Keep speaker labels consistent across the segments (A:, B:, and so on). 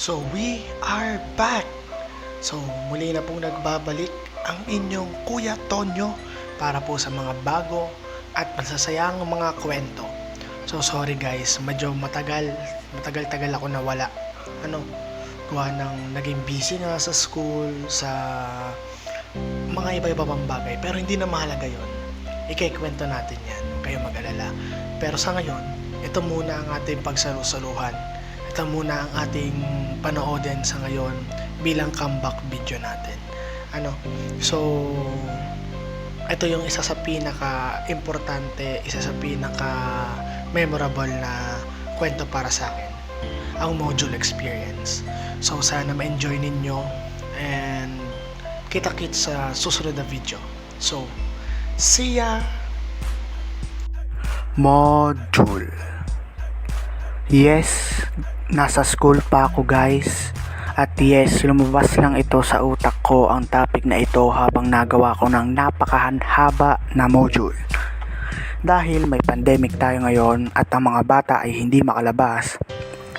A: So we are back! So muli na pong nagbabalik ang inyong Kuya Tonyo para po sa mga bago at masasayang mga kwento. So sorry guys, medyo matagal, matagal-tagal ako nawala. Ano, gawa ng naging busy nga sa school, sa mga iba-iba pang bagay. Pero hindi na mahalaga yon. Ikikwento natin yan, kayo mag-alala. Pero sa ngayon, ito muna ang ating pagsalusaluhan. Ito muna ang ating panoodin sa ngayon bilang comeback video natin. Ano? So, ito yung isa sa pinaka-importante, isa sa pinaka-memorable na kwento para sa akin. Ang module experience. So, sana ma-enjoy ninyo and kita-kits sa susunod na video. So, see ya!
B: Module. Yes, nasa school pa ako guys. At yes, lumabas lang ito sa utak ko ang topic na ito habang nagawa ko ng napakahanhaba na module. Dahil may pandemic tayo ngayon at ang mga bata ay hindi makalabas,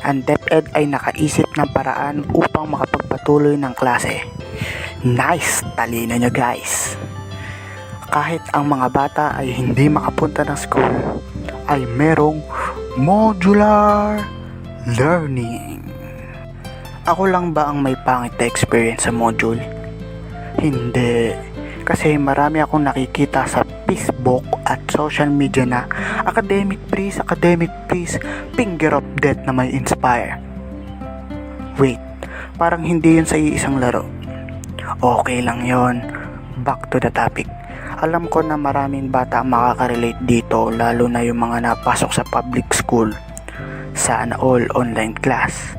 B: ang DepEd ay nakaisip ng paraan upang makapagpatuloy ng klase. Nice! Talino nyo guys! kahit ang mga bata ay hindi makapunta ng school, ay merong modular learning. Ako lang ba ang may pangit na experience sa module? Hindi. Kasi marami akong nakikita sa Facebook at social media na academic please, academic please, finger of death na may inspire. Wait, parang hindi yun sa iisang laro. Okay lang yon. Back to the topic. Alam ko na maraming bata makaka-relate dito lalo na yung mga napasok sa public school. Sana all online class.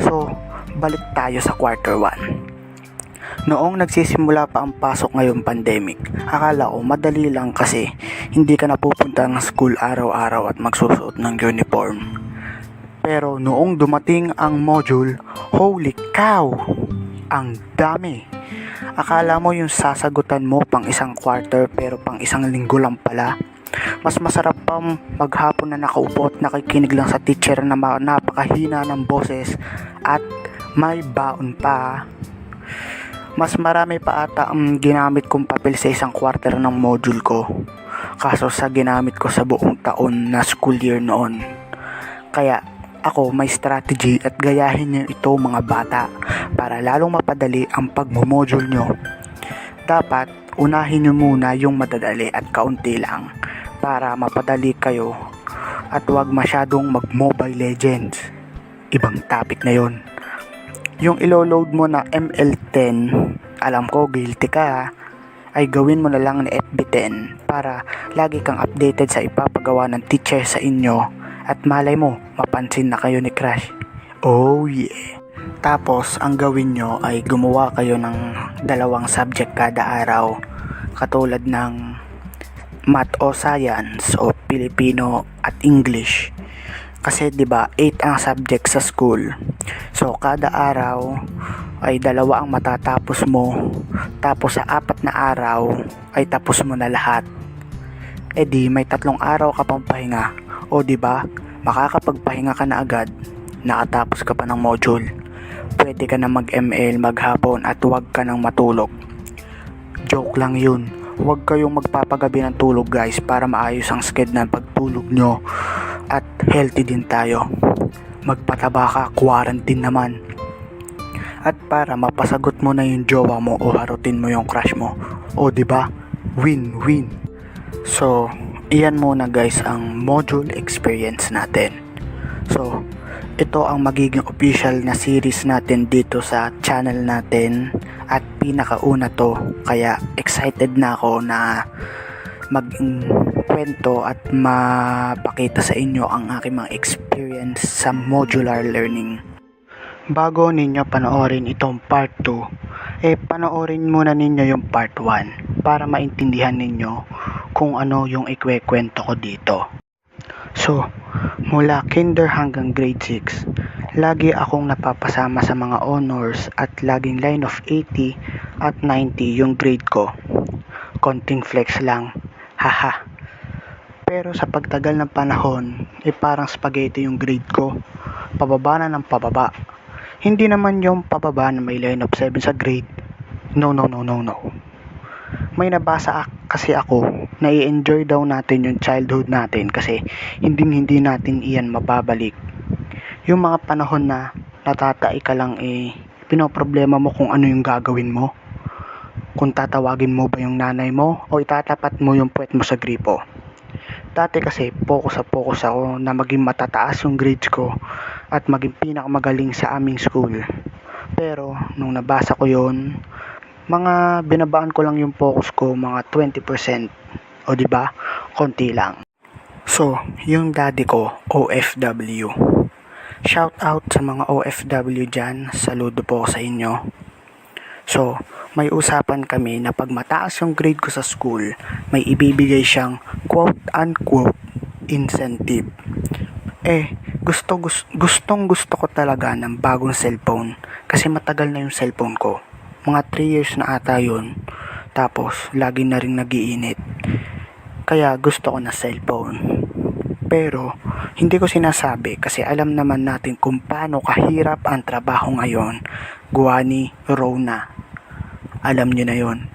B: So, balik tayo sa quarter 1. Noong nagsisimula pa ang pasok ngayong pandemic, akala ko madali lang kasi hindi ka napupunta ng school araw-araw at magsusuot ng uniform. Pero noong dumating ang module, holy cow! Ang dami! Akala mo yung sasagutan mo pang isang quarter pero pang isang linggo lang pala. Mas masarap pa maghapon na nakaupo at nakikinig lang sa teacher na napakahina ng boses at may baon pa. Mas marami pa ata ang ginamit kong papel sa isang quarter ng module ko. Kaso sa ginamit ko sa buong taon na school year noon. Kaya ako may strategy at gayahin niyo ito mga bata para lalong mapadali ang pagmomodule nyo. Dapat unahin nyo muna yung madadali at kaunti lang para mapadali kayo at huwag masyadong mag mobile legends. Ibang topic na yon. Yung ilo-load mo na ML10, alam ko guilty ka ay gawin mo na lang na FB10 para lagi kang updated sa ipapagawa ng teacher sa inyo at malay mo, mapansin na kayo ni Crush. Oh yeah. Tapos, ang gawin nyo ay gumawa kayo ng dalawang subject kada araw. Katulad ng math o science o Filipino at English. Kasi 'di ba, 8 ang subject sa school. So kada araw ay dalawa ang matatapos mo. Tapos sa apat na araw ay tapos mo na lahat. E di may tatlong araw ka pang pahinga. O 'di ba? Makakapagpahinga ka na agad. Nakatapos ka pa ng module. Pwede ka na mag-ML maghapon at huwag ka nang matulog. Joke lang yun. Huwag kayong magpapagabi ng tulog guys para maayos ang sked ng pagtulog nyo at healthy din tayo. Magpataba ka, quarantine naman. At para mapasagot mo na yung jowa mo o harutin mo yung crush mo. O di ba? Win-win. So, iyan muna guys ang module experience natin. So, ito ang magiging official na series natin dito sa channel natin at pinakauna to kaya excited na ako na mag kwento at mapakita sa inyo ang aking mga experience sa modular learning. Bago ninyo panoorin itong part 2, eh panoorin muna ninyo yung part 1 para maintindihan ninyo kung ano yung ikwekwento ko dito. So, mula kinder hanggang grade 6, lagi akong napapasama sa mga honors at laging line of 80 at 90 yung grade ko. Konting flex lang, haha. Pero sa pagtagal ng panahon, eh parang spaghetti yung grade ko. Pababa na ng pababa. Hindi naman yung pababa na may line of 7 sa grade. No, no, no, no, no. May nabasa kasi ako na i-enjoy daw natin yung childhood natin kasi hindi hindi natin iyan mababalik. Yung mga panahon na natatay ka lang eh, pinoproblema mo kung ano yung gagawin mo. Kung tatawagin mo ba yung nanay mo o itatapat mo yung puwet mo sa gripo. Dati kasi focus sa focus ako na maging matataas yung grades ko at maging pinakamagaling sa aming school. Pero nung nabasa ko yon, mga binabaan ko lang yung focus ko mga 20%. O di ba? Konti lang. So, yung daddy ko, OFW. Shout out sa mga OFW dyan. Saludo po sa inyo. So, may usapan kami na pag mataas yung grade ko sa school, may ibibigay siyang quote-unquote incentive. Eh, gusto, gus- gustong gusto ko talaga ng bagong cellphone kasi matagal na yung cellphone ko. Mga 3 years na ata yun. Tapos, lagi na rin nagiinit. Kaya gusto ko na cellphone. Pero, hindi ko sinasabi kasi alam naman natin kung paano kahirap ang trabaho ngayon. Guani, Rona. Alam nyo na yon.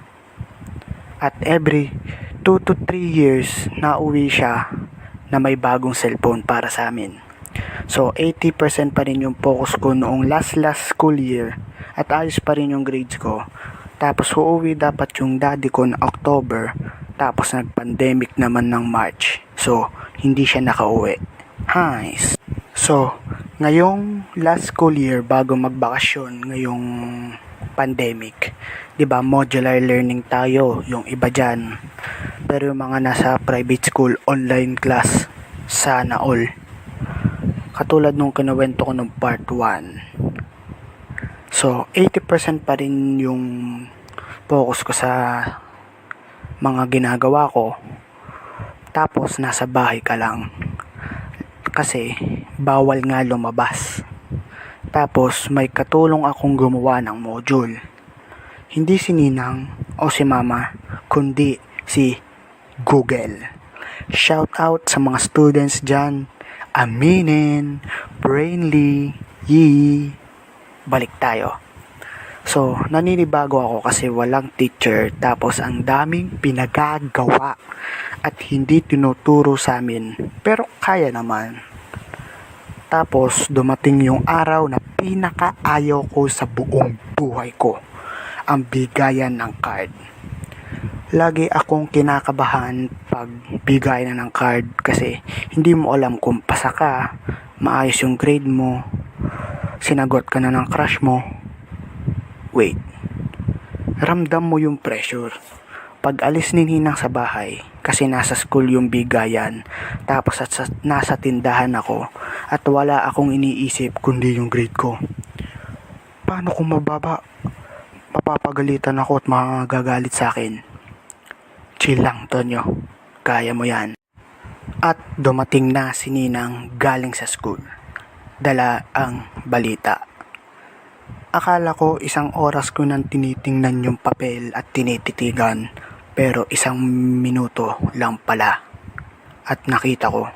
B: At every 2 to 3 years, nauwi siya na may bagong cellphone para sa amin. So, 80% pa rin yung focus ko noong last last school year at ayos pa rin yung grades ko. Tapos, uuwi dapat yung daddy ko na October tapos nag-pandemic naman ng March. So, hindi siya nakauwi. Nice. So, ngayong last school year bago magbakasyon ngayong pandemic, 'di ba modular learning tayo, yung iba diyan. Pero yung mga nasa private school, online class, sana all. Katulad nung kinuwento ko nung part 1. So, 80% pa rin yung focus ko sa mga ginagawa ko. Tapos, nasa bahay ka lang. Kasi, bawal nga lumabas. Tapos, may katulong akong gumawa ng module. Hindi si Ninang o si Mama, kundi si Google. Shout out sa mga students dyan. Aminin, Brainly, Yee. Balik tayo. So, naninibago ako kasi walang teacher tapos ang daming pinagagawa at hindi tinuturo sa amin. Pero kaya naman. Tapos, dumating yung araw na pinakaayaw ko sa buong buhay ko. Ang bigayan ng card. Lagi akong kinakabahan pag bigayan na ng card kasi hindi mo alam kung pasa ka, maayos yung grade mo, sinagot ka na ng crush mo. Wait, ramdam mo yung pressure. Pag alis ni Ninang sa bahay, kasi nasa school yung bigayan, tapos at sa, nasa tindahan ako, at wala akong iniisip kundi yung grade ko. Paano kung mababa? Papapagalitan ako at magagalit sa akin. Chill lang, Tonyo. Kaya mo yan. At dumating na si Ninang galing sa school. Dala ang balita. Akala ko isang oras ko nang tinitingnan yung papel at tinititigan pero isang minuto lang pala. At nakita ko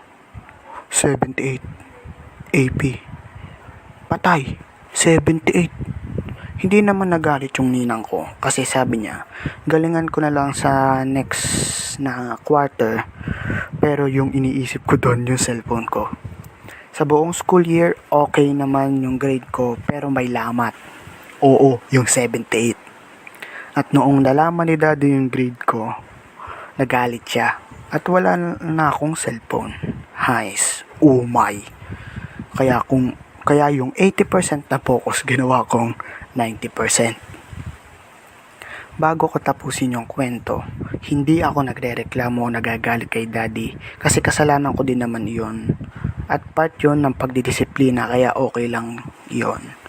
B: 78 AP. Patay 78. Hindi naman nagalit yung ninang ko kasi sabi niya galingan ko na lang sa next na quarter pero yung iniisip ko doon yung cellphone ko. Sa buong school year, okay naman yung grade ko pero may lamat. Oo, yung 78. At noong nalaman ni daddy yung grade ko, nagalit siya. At wala na akong cellphone. Highs, oh my. Kaya kung kaya yung 80% na focus ginawa kong 90%. Bago ko tapusin yung kwento, hindi ako nagrereklamo o nagagalit kay daddy kasi kasalanan ko din naman iyon. At part yon ng pagdidisiplina kaya okay lang yon.